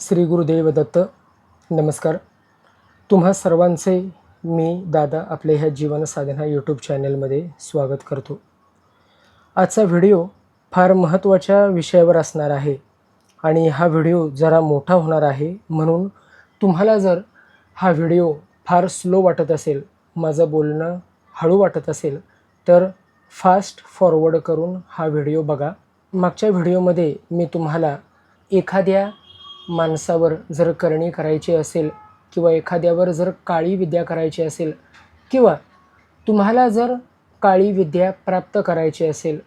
श्री गुरुदेव दत्त नमस्कार. तुम्हा सर्वांचे मी दादा आपल्या ह्या जीवन साधना यूट्यूब चॅनलमध्ये स्वागत करतो. आजचा व्हिडिओ फार महत्त्वाच्या विषयावर असणार आहे आणि हा व्हिडिओ जरा मोठा होणार आहे म्हणून तुम्हाला जर हा व्हिडिओ फार स्लो वाटत असेल माझं बोलणं हळू वाटत असेल तर फास्ट फॉरवर्ड करून हा व्हिडिओ बघा. मागच्या व्हिडिओमध्ये मी तुम्हाला एखाद्या माणसावर जर करणी करायची असेल किंवा एखाद्यावर जर काळी विद्या करायची असेल किंवा तुम्हाला जर काळी विद्या प्राप्त करायची असेल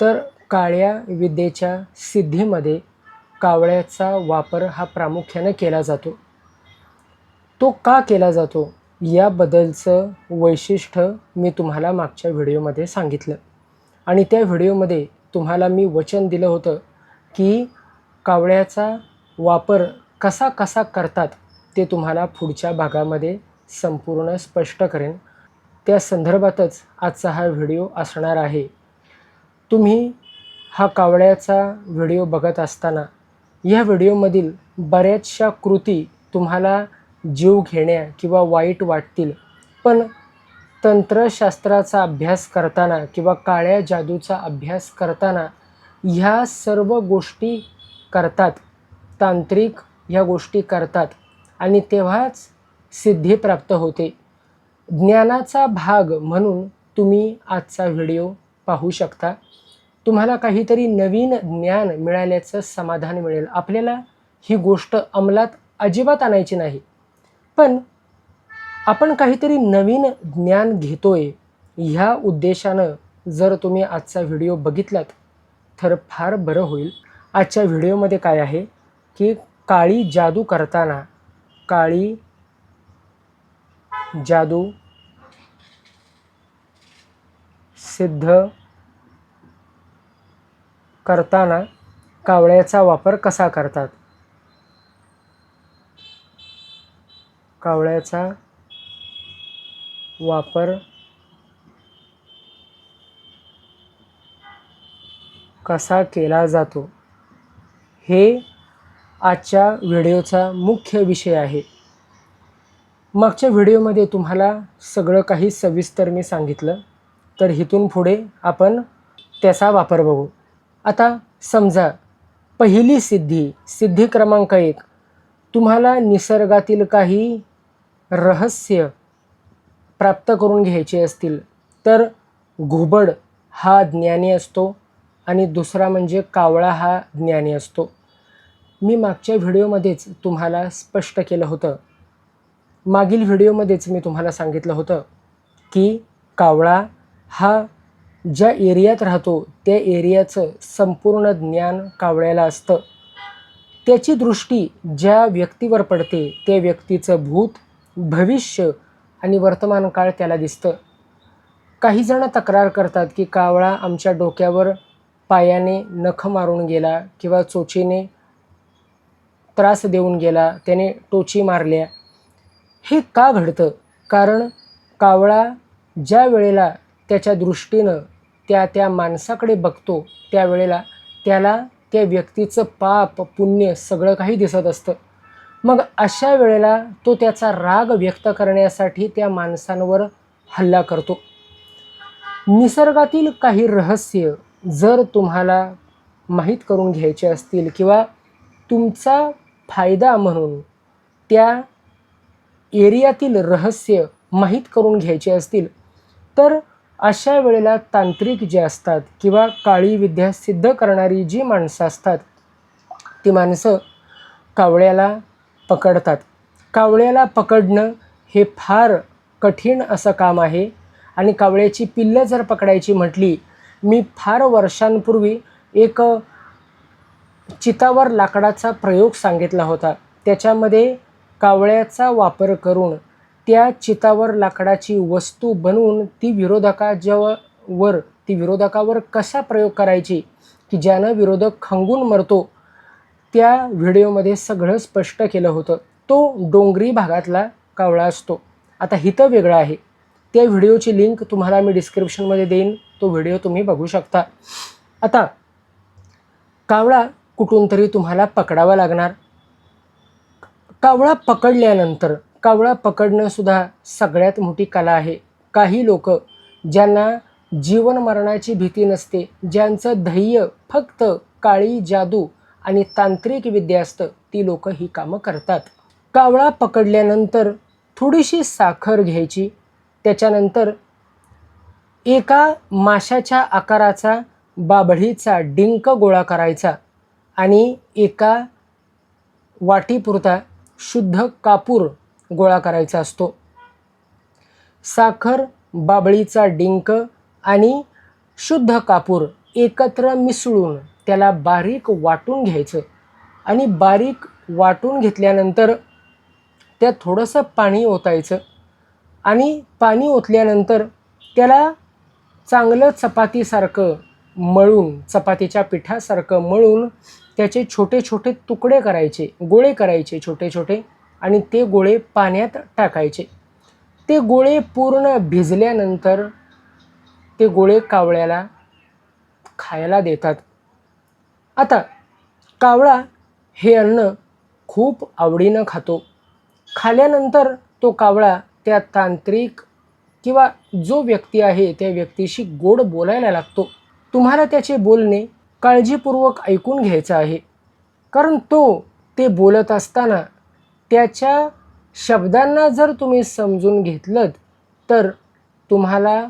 तर काळ्या विद्येच्या सिद्धीमध्ये कावळ्याचा वापर हा प्रामुख्याने केला जातो. तो का केला जातो? याबद्दलचं वैशिष्ट्य मी तुम्हाला मागच्या व्हिडिओमध्ये सांगितलं. आणि त्या व्हिडिओमध्ये तुम्हाला मी वचन दिलं होतं की कावळ्याचा वापर कसा कसा करतात ते तुम्हाला पुढच्या भागामध्ये संपूर्ण स्पष्ट करेन. त्या संदर्भातच आजचा हा व्हिडिओ असणार आहे. तुम्ही हा कावळ्याचा व्हिडिओ बघत असताना या व्हिडिओमधील बऱ्याचशा कृती तुम्हाला जीव घेण्या किंवा वाईट वाटतील. पण तंत्रशास्त्राचा अभ्यास करताना किंवा काळ्या जादूचा अभ्यास करताना ह्या सर्व गोष्टी करतात. तांत्रिक ह्या गोष्टी करतात. आणि तेव्हाच सिद्धी प्राप्त होते. ज्ञानाचा भाग म्हणून तुम्ही आजचा व्हिडिओ पाहू शकता. तुम्हाला काहीतरी नवीन ज्ञान मिळाल्याचं समाधान मिळेल. आपल्याला ही गोष्ट अंमलात अजिबात आणायची नाही. पण आपण काहीतरी नवीन ज्ञान घेतोय ह्या उद्देशानं जर तुम्ही आजचा व्हिडिओ बघितलात तर फार बरं होईल. आजच्या व्हिडिओमध्ये काय आहे? की काळी जादू करताना काळी जादू सिद्ध करताना कावळ्याचा वापर कसा करतात? कावळ्याचा वापर कसा केला जातो? हे आजच्या व्हिडिओचा मुख्य विषय आहे. मागच्या व्हिडिओमध्ये तुम्हाला सगळं काही सविस्तर मी सांगितलं. तर इथून पुढे आपण त्याचा वापर बघू. आता समजा पहिली सिद्धी सिद्धी क्रमांक एक. तुम्हाला निसर्गातील काही रहस्य प्राप्त करून घ्यायचे असतील तर घुबड हा ज्ञानी असतो आणि दुसरा म्हणजे कावळा हा ज्ञानी असतो. मी मागच्या व्हिडिओमध्येच तुम्हाला स्पष्ट केलं होतं. मागील व्हिडिओमध्येच मी तुम्हाला सांगितलं होतं की कावळा हा ज्या एरियात राहतो त्या एरियाचं संपूर्ण ज्ञान कावळ्याला असतं. त्याची दृष्टी ज्या व्यक्तीवर पडते त्या व्यक्तीचं भूत भविष्य आणि वर्तमान काळ त्याला दिसतं. काही जण तक्रार करतात की कावळा आमच्या डोक्यावर पायाने नख मारून गेला किंवा चोचीने त्रास देऊन गेला त्याने टोची मारल्या. हे का घडतं? कारण कावळा ज्या वेळेला त्याच्या दृष्टीनं त्या त्या माणसाकडे बघतो त्यावेळेला त्याला त्या व्यक्तीचं पाप पुण्य सगळं काही दिसत असतं. मग अशा वेळेला तो त्याचा राग व्यक्त करण्यासाठी त्या माणसांवर हल्ला करतो. निसर्गातील काही रहस्य जर तुम्हाला माहीत करून घ्यायचे असतील किंवा तुमचा फायदा म्हणून त्या एरियातील रहस्य माहीत करून घ्यायचे असतील तर अशा वेळेला तांत्रिक जे असतात किंवा काळी विद्या सिद्ध करणारी जी माणसं असतात ती माणसं कावळ्याला पकडतात. कावळ्याला पकडणं हे फार कठीण असं काम आहे आणि कावळ्याची पिल्लं जर पकडायची म्हटली मी फार वर्षांपूर्वी एक चितावर लाकडाचा प्रयोग सांगितला होता. त्याच्यामध्ये कावळ्याचा वापर करून त्या चितावर लाकडाची वस्तू बनवून ती विरोधकाजवळ वर ती विरोधकावर कसा प्रयोग करायची? की ज्यानं विरोधक खंगून मरतो? त्या व्हिडिओमध्ये सगळं स्पष्ट केलं होतं. तो डोंगरी भागातला कावळा असतो. आता हिथं वेगळं आहे. त्या व्हिडिओची लिंक तुम्हाला मी डिस्क्रिप्शनमध्ये देईन. तो व्हिडिओ तुम्ही बघू शकता. आता कावळा कुठून तरी तुम्हाला पकडावा लागणार. कावळा पकडल्यानंतर कावळा पकडणंसुद्धा सगळ्यात मोठी कला आहे. काही लोक ज्यांना जीवन मरणाची भीती नसते ज्यांचं ध्येय फक्त काळी जादू आणि तांत्रिक विद्या असतं ती लोक ही कामं करतात. कावळा पकडल्यानंतर थोडीशी साखर घ्यायची त्याच्यानंतर एका माशाच्या आकाराचा बाभळीचा डिंक गोळा करायचा आणि एका वाटीपुरता शुद्ध कापूर गोळा करायचा असतो. साखर बाबळीचा डिंक आणि शुद्ध कापूर एकत्र मिसळून त्याला बारीक वाटून घ्यायचं आणि बारीक वाटून घेतल्यानंतर त्यात थोडंसं पाणी ओतायचं आणि पाणी ओतल्यानंतर त्याला चांगलं चपातीसारखं मळून चपातीच्या पिठासारखं मळून त्याचे छोटे छोटे तुकडे करायचे गोळे करायचे छोटे छोटे आणि ते गोळे पाण्यात टाकायचे. ते गोळे पूर्ण भिजल्यानंतर ते गोळे कावळ्याला खायला देतात. आता कावळा हे अन्न खूप आवडीनं खातो. खाल्यानंतर तो कावळा त्या तांत्रिक किंवा जो व्यक्ती आहे त्या व्यक्तीशी गोड बोलायला लागतो. तुम्हाला त्याचे बोलणे काळजीपूर्वक ऐकून घ्यायचं आहे. कारण तो ते बोलत असताना त्याच्या शब्दांना जर तुम्ही समजून घेतलं तर तुम्हाला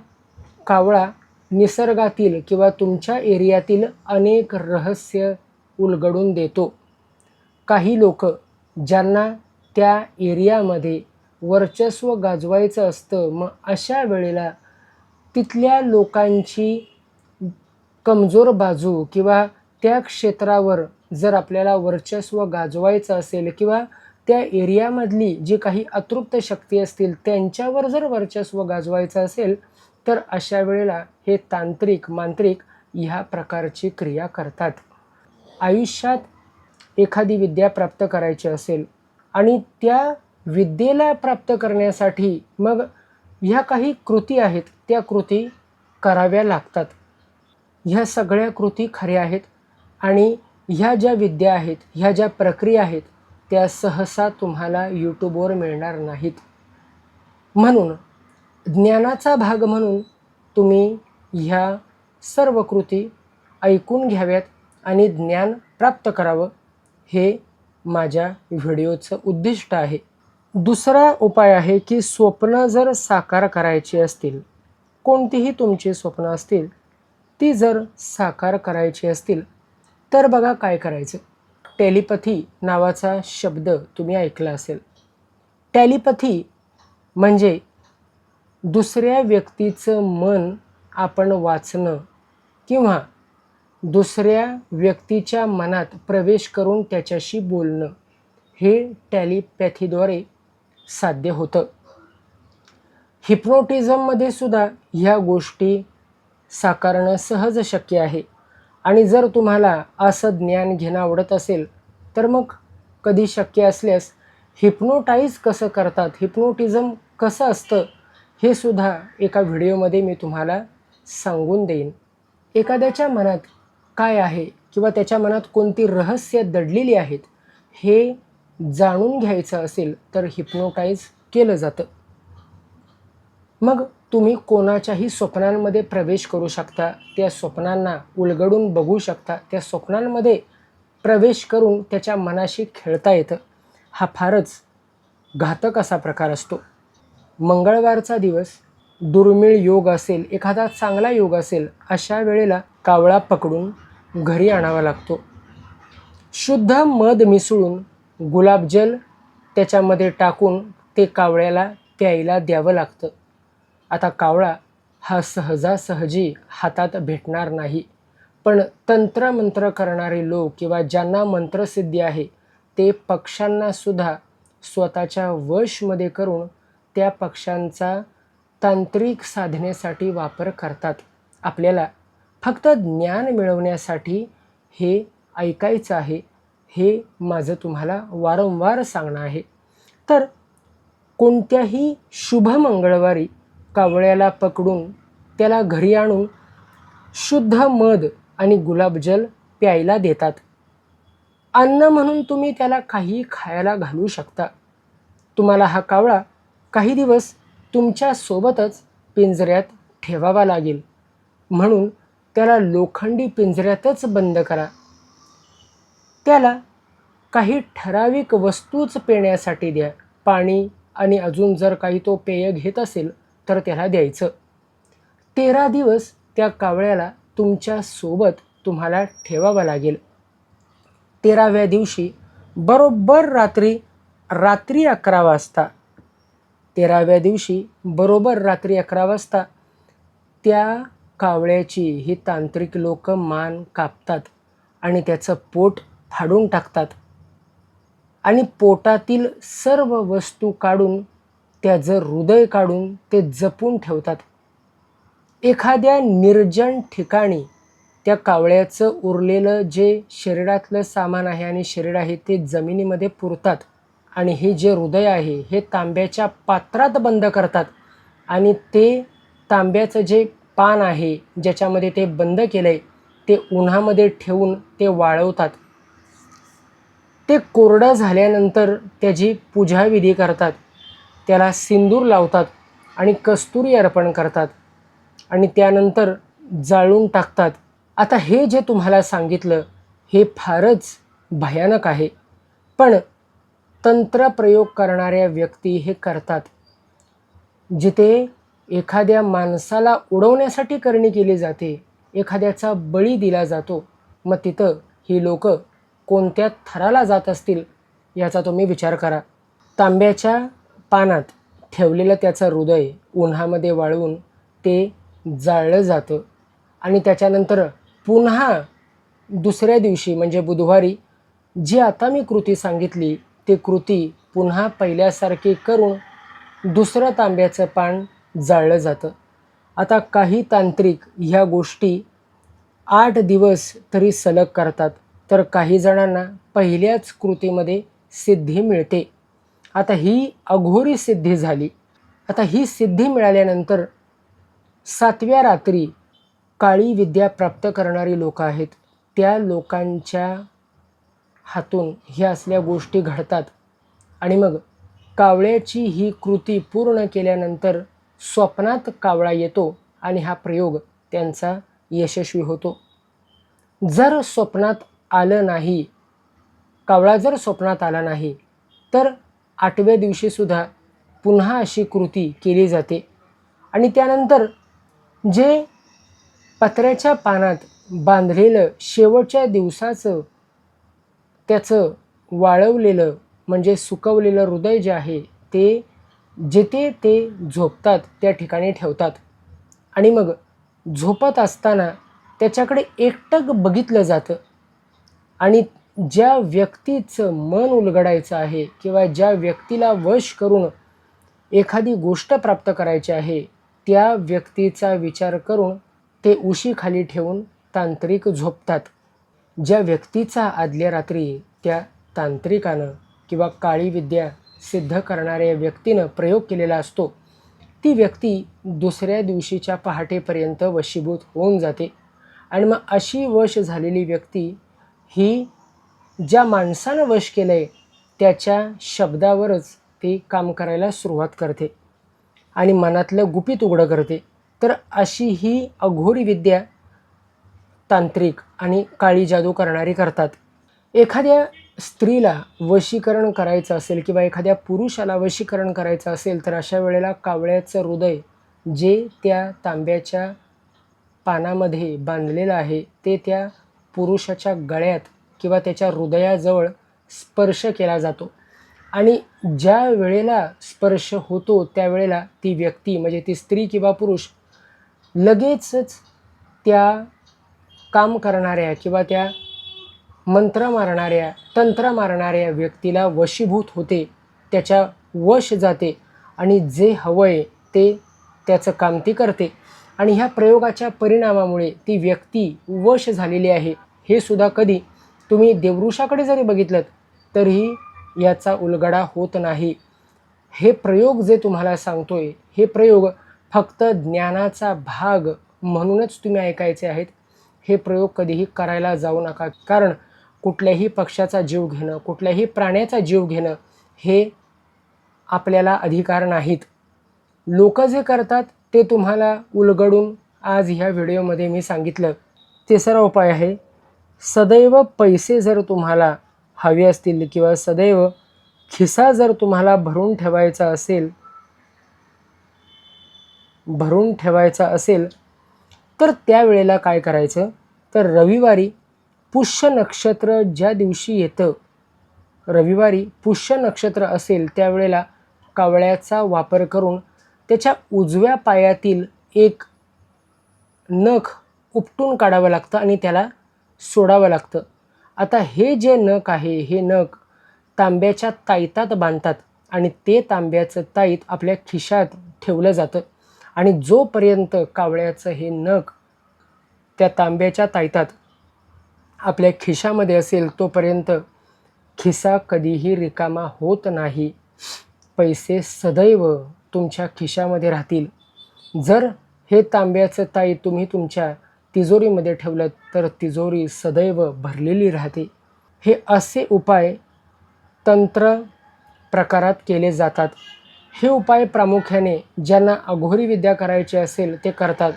कावळा निसर्गातील किंवा तुमच्या एरियातील अनेक रहस्य उलगडून देतो. काही लोक ज्यांना त्या एरियामध्ये वर्चस्व गाजवायचं असतं मग अशा वेळेला तिथल्या लोकांची कमजोर बाजू किंवा त्या क्षेत्रावर जर आपल्याला वर्चस्व गाजवायचं असेल किंवा त्या एरियामधली जी काही अतृप्त शक्ती असतील त्यांच्यावर जर वर्चस्व गाजवायचं असेल तर अशा वेळेला हे तांत्रिक मांत्रिक ह्या प्रकारची क्रिया करतात. आयुष्यात एखादी विद्या प्राप्त करायची असेल आणि त्या विद्येला प्राप्त करण्यासाठी मग ह्या काही कृती आहेत त्या कृती कराव्या लागतात. ह्या सगळ्या कृती खऱ्या आहेत आणि ह्या ज्या विद्या आहेत ह्या ज्या प्रक्रिया आहेत त्या सहसा तुम्हाला यूट्यूबवर मिळणार नाहीत. म्हणून ज्ञानाचा भाग म्हणून तुम्ही ह्या सर्व कृती ऐकून घ्याव्यात आणि ज्ञान प्राप्त करावं हे माझ्या व्हिडिओचं उद्दिष्ट आहे. दुसरा उपाय आहे की स्वप्न जर साकार करायची असतील कोणतीही तुमची स्वप्न असतील ती जर साकार करायची असतील तर बघा काय करायचं. टेलिपथी नावाचा शब्द तुम्ही ऐकला असेल. टॅलिपथी म्हणजे दुसऱ्या व्यक्तीचं मन आपण वाचणं किंवा दुसऱ्या व्यक्तीच्या मनात प्रवेश करून त्याच्याशी बोलणं हे टॅलिपॅथीद्वारे साध्य होतं. हिप्नोटिझममध्ये सुद्धा ह्या गोष्टी साकारणं सहज शक्य आहे. आणि जर तुम्हाला असं ज्ञान घेणं आवडत असेल तर मग कधी शक्य असल्यास हिप्नोटाईज कसं करतात हिप्नोटिझम कसं असतं हे सुद्धा एका व्हिडिओमध्ये मी तुम्हाला सांगून देईन. एखाद्याच्या मनात काय आहे किंवा त्याच्या मनात कोणती रहस्य दडलेली आहेत हे जाणून घ्यायचं असेल तर हिप्नोटाईज केलं जातं. मग तुम्ही कोणाच्याही स्वप्नांमध्ये प्रवेश करू शकता त्या स्वप्नांना उलगडून बघू शकता त्या स्वप्नांमध्ये प्रवेश करून त्याच्या मनाशी खेळता येतं. हा फारच घातक असा प्रकार असतो. मंगळवारचा दिवस दुर्मिळ योग असेल एखादा चांगला योग असेल अशा वेळेला कावळा पकडून घरी आणावा लागतो. शुद्ध मध मिसळून गुलाबजल त्याच्यामध्ये टाकून ते कावळ्याला प्यायला द्यावं लागतं. आता कावळा हा सहजासहजी हातात भेटणार नाही. पण तंत्रमंत्र करणारे लोक किंवा ज्यांना मंत्रसिद्धी आहे ते पक्ष्यांनासुद्धा स्वतःच्या वशमध्ये करून त्या पक्ष्यांचा तांत्रिक साधनेसाठी वापर करतात. आपल्याला फक्त ज्ञान मिळवण्यासाठी हे ऐकायचं आहे हे माझं तुम्हाला वारंवार सांगणं आहे. तर कोणत्याही शुभ मंगळवारी कावळ्याला पकडून त्याला घरी आणून शुद्ध मध आणि गुलाबजल प्यायला देतात. अन्न म्हणून तुम्ही त्याला काही खायला घालू शकता. तुम्हाला हा कावळा काही दिवस तुमच्यासोबतच पिंजऱ्यात ठेवावा लागेल. म्हणून त्याला लोखंडी पिंजऱ्यातच बंद करा. त्याला काही ठराविक वस्तूच पिण्यासाठी द्या. पाणी आणि अजून जर काही तो पेय घेत असेल तर त्याला द्यायचं. तेरा दिवस त्या कावळ्याला तुमच्यासोबत तुम्हाला ठेवावं लागेल. तेराव्या दिवशी बरोबर रात्री रात्री अकरा वाजता. तेराव्या दिवशी बरोबर रात्री अकरा वाजता त्या कावळ्याची ही तांत्रिक लोक मान कापतात आणि त्याचं पोट फाडून टाकतात. आणि पोटातील सर्व वस्तू काढून त्याचं हृदय काढून ते जपून ठेवतात. एखाद्या निर्जन ठिकाणी त्या कावळ्याचं उरलेलं जे शरीरातलं सामान आहे आणि शरीर आहे ते जमिनीमध्ये पुरतात आणि हे जे हृदय आहे हे तांब्याच्या पात्रात बंद करतात आणि ते तांब्याचं जे पान आहे ज्याच्यामध्ये ते बंद केलं आहे ते उन्हामध्ये ठेवून ते वाळवतात. ते कोरडं झाल्यानंतर त्याची पूजाविधी करतात. त्याला सिंदूर लावतात आणि कस्तुरी अर्पण करतात आणि त्यानंतर जाळून टाकतात. आता हे जे तुम्हाला सांगितलं हे फारच भयानक आहे. पण तंत्रप्रयोग करणाऱ्या व्यक्ती हे करतात. जिथे एखाद्या माणसाला उडवण्यासाठी करणी केली जाते एखाद्याचा बळी दिला जातो मग तिथं ही लोक कोणत्या थराला जात असतील याचा तुम्ही विचार करा. तांब्याच्या पानात ठेवलेलं त्याचं हृदय उन्हामध्ये वाळवून ते जाळलं जातं. आणि त्याच्यानंतर पुन्हा दुसऱ्या दिवशी म्हणजे बुधवारी जी आता मी कृती सांगितली ती कृती पुन्हा पहिल्यासारखी करून दुसरं तांब्याचं पान जाळलं जातं. आता काही तांत्रिक ह्या गोष्टी आठ दिवस तरी सलग करतात तर काही जणांना पहिल्याच कृतीमध्ये सिद्धी मिळते. आता ही अघोरी सिद्धी झाली. आता ही सिद्धी मिळाल्यानंतर सातव्या रात्री काळी विद्या प्राप्त करणारी लोक आहेत. त्या लोकांच्या हातून ह्या असल्या गोष्टी घडतात. आणि मग कावळ्याची ही कृती पूर्ण केल्यानंतर स्वप्नात कावळा येतो आणि हा प्रयोग त्यांचा यशस्वी होतो. जर स्वप्नात आलं नाही कावळा जर स्वप्नात आला नाही तर आठव्या दिवशीसुद्धा पुन्हा अशी कृती केली जाते. आणि त्यानंतर जे पत्र्याच्या पानात बांधलेलं शेवटच्या दिवसाचं त्याचं वाळवलेलं म्हणजे सुकवलेलं हृदय जे आहे ते जिथे ते झोपतात त्या ठिकाणी ठेवतात. आणि मग झोपत असताना त्याच्याकडे एकटक बघितलं जातं. आणि ज्या व्यक्तीचं मन उलगडायचं आहे किंवा ज्या व्यक्तीला वश करून एखादी गोष्ट प्राप्त करायची आहे त्या व्यक्तीचा विचार करून ते उशीखाली ठेवून तांत्रिक झोपतात. ज्या व्यक्तीचा आदल्या रात्री त्या तांत्रिकानं किंवा काळी विद्या सिद्ध करणाऱ्या व्यक्तीनं प्रयोग केलेला असतो ती व्यक्ती दुसऱ्या दिवशीच्या पहाटेपर्यंत वशीभूत होऊन जाते. आणि मग अशी वश झालेली व्यक्ती ही ज्या माणसानं वश केलं आहे त्याच्या शब्दावरच ती काम करायला सुरुवात करते आणि मनातलं गुपित उघडं करते. तर अशी ही अघोरी विद्या तांत्रिक आणि काळी जादू करणारी करतात. एखाद्या स्त्रीला वशीकरण करायचं असेल किंवा एखाद्या पुरुषाला वशीकरण करायचं असेल तर अशा वेळेला कावळ्याचं हृदय जे त्या तांब्याच्या पानामध्ये बांधलेलं आहे ते त्या पुरुषाच्या गळ्यात किंवा त्याच्या हृदयाजवळ स्पर्श केला जातो. आणि ज्या वेळेला स्पर्श होतो त्यावेळेला ती व्यक्ती म्हणजे ती स्त्री किंवा पुरुष लगेचच त्या काम करणाऱ्या किंवा त्या मंत्र मारणाऱ्या तंत्र मारणाऱ्या व्यक्तीला वशीभूत होते त्याच्या वश जाते आणि जे हवं आहे ते त्याचं काम ती करते. आणि ह्या प्रयोगाच्या परिणामामुळे ती व्यक्ती वश झालेली आहे. हे सुद्धा कधी तुम्ही देवरुषाकडे जरी बघितलं तरीही याचा उलगडा होत नाही. हे प्रयोग जे तुम्हाला सांगतोय हे प्रयोग फक्त ज्ञानाचा भाग म्हणूनच तुम्ही ऐकायचे आहेत. हे प्रयोग कधीही करायला जाऊ नका. कारण कुठल्याही पक्षाचा जीव घेणं कुठल्याही प्राण्याचा जीव घेणं हे आपल्याला अधिकार नाहीत. लोक जे करतात ते तुम्हाला उलगडून आज ह्या व्हिडिओमध्ये मी सांगितलं. तिसरा उपाय आहे. सदैव पैसे जर तुम्हाला हवे असतील किंवा सदैव खिसा जर तुम्हाला भरून ठेवायचा असेल भरून ठेवायचा असेल तर त्यावेळेला काय करायचं? तर रविवारी पुष्य नक्षत्र ज्या दिवशी येतं रविवारी पुष्य नक्षत्र असेल त्यावेळेला कावळ्याचा वापर करून त्याच्या उजव्या पायातील एक नख उपटून काढावं लागतं आणि त्याला सोडावं लागतं. आता हे जे नख आहे हे नख तांब्याच्या ताईतात बांधतात आणि ते तांब्याचं ताईत आपल्या खिशात ठेवलं जातं. आणि जोपर्यंत कावळ्याचं हे नख त्या तांब्याच्या ताईतात आपल्या खिशामध्ये असेल तोपर्यंत खिसा कधीही रिकामा होत नाही. पैसे सदैव तुमच्या खिशामध्ये राहतील. जर हे तांब्याचं ताई तुम्ही तुमच्या तिजोरीमध्ये ठेवलं तर तिजोरी सदैव भरलेली राहते. हे असे उपाय तंत्र प्रकारात केले जातात. हे उपाय प्रामुख्याने ज्यांना अघोरी विद्या करायची असेल ते करतात.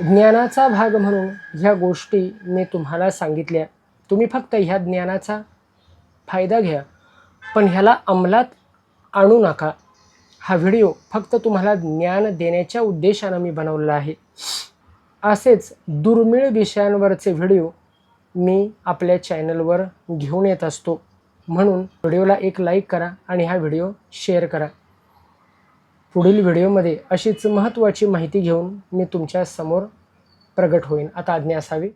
ज्ञानाचा भाग म्हणून ह्या गोष्टी मी तुम्हाला सांगितल्या. तुम्ही फक्त ह्या ज्ञानाचा फायदा घ्या पण ह्याला अंमलात आणू नका. हा व्हिडिओ फक्त तुम्हाला ज्ञान देण्याच्या उद्देशानं मी बनवलेला आहे. असेच दुर्मिळ विषयांवरचे व्हिडिओ मी आपल्या चॅनलवर घेऊन येत असतो. म्हणून व्हिडिओला एक लाईक करा आणि हा व्हिडिओ शेअर करा. पुढील व्हिडिओमध्ये अशीच महत्त्वाची माहिती घेऊन मी तुमच्यासमोर प्रगट होईन. आता आज्ञा असावी.